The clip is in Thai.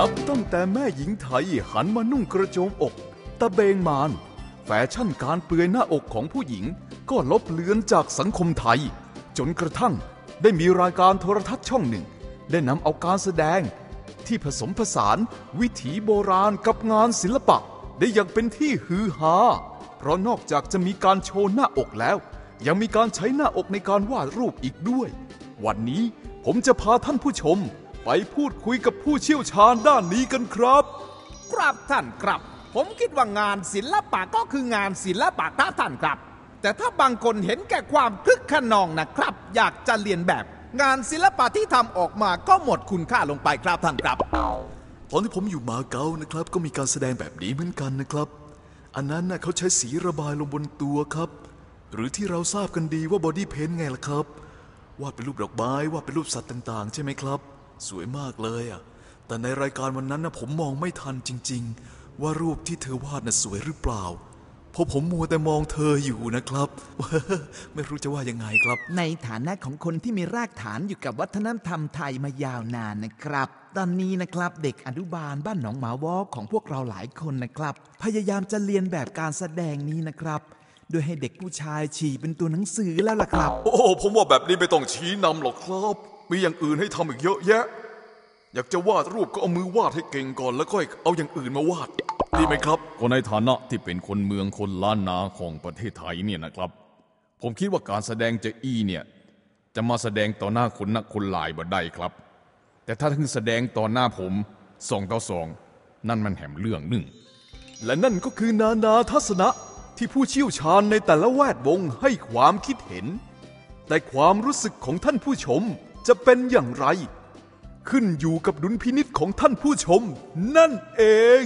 นับตั้งแต่แม่หญิงไทยหันมานุ่งกระโจมอก ตะเบงมาน แฟชั่นการเปลือยหน้าอกของผู้หญิง ก็ลบเลือนจากสังคมไทย จนกระทั่งได้มีรายการโทรทัศน์ช่องหนึ่ง ได้นำเอาการแสดง ที่ผสมผสานวิถีโบราณกับงานศิลปะ ได้อย่างเป็นที่ฮือฮาเพราะนอกจากจะมีการโชว์หน้าอกแล้ว ยังมีการใช้หน้าอกในการวาดรูปอีกด้วย วันนี้ผมจะพาท่านผู้ชม ไปพูดคุยกับผู้เชี่ยวชาญด้านนี้กันครับ ครับท่านครับ ผมคิดว่างานศิลปะก็คืองานศิลปะท่าท่านครับ แต่ถ้าบางคนเห็นแก่ความคึกขนองนะครับ อยากจะเรียนแบบ งานศิลปะที่ทำออกมาก็หมดคุณค่าลงไปครับท่านครับ ตอนที่ผมอยู่มาเก๊านะครับ ก็มีการแสดงแบบนี้เหมือนกันนะครับ อันนั้นน่ะเขาใช้สีระบายลงบนตัวครับ หรือที่เราทราบกันดีว่าบอดี้เพนไงล่ะครับวาดเป็นรูปดอกไม้วาดเป็นรูปสัตว์ต่าง ๆ ใช่ไหมครับ สวยมากเลยอะ แต่ในรายการวันนั้นนะผมมองไม่ทันจริง ๆ ว่ารูปที่เธอวาดน่ะสวยหรือเปล่า เพราะผมมัวแต่มองเธออยู่นะครับ ไม่รู้จะว่ายังไงครับ ในฐานะของคนที่มีรากฐานอยู่กับวัฒนธรรมไทยมายาวนานนะครับ ตอนนี้นะครับเด็กอนุบาลบ้านหนองหมาวอของพวกเราหลายคนนะครับ พยายามจะเรียนแบบการแสดงนี้นะครับโดยให้เด็กผู้ชายฉี่เป็นตัวหนังสือแล้วล่ะครับ โอ้ผมว่าแบบนี้ไม่ต้องชี้นำหรอกครับ มีอย่างอื่นให้ทำอีกเยอะแยะ อยากจะวาดรูปก็เอามือวาดให้เก่งก่อนแล้วก็เอาอย่างอื่นมาวาดดีไหมครับ ก็ในฐานะที่เป็นคนเมืองคนล้านนาของประเทศไทยเนี่ยนะครับ ผมคิดว่าการแสดงเจะอีเนี่ย จะมาแสดงต่อหน้าคนนักคนหลายบ่ได้ครับ แต่ถ้าถึงแสดงต่อหน้าผมสองต่อสองนั่นมันแหมเรื่องหนึ่ง และนั่นก็คือนานาทัศนะที่ผู้เชี่ยวชาญในแต่ละแวดวงให้ความคิดเห็น แต่ความรู้สึกของท่านผู้ชม จะเป็นอย่างไร ขึ้นอยู่กับดุลพินิษของท่านผู้ชมนั่นเอง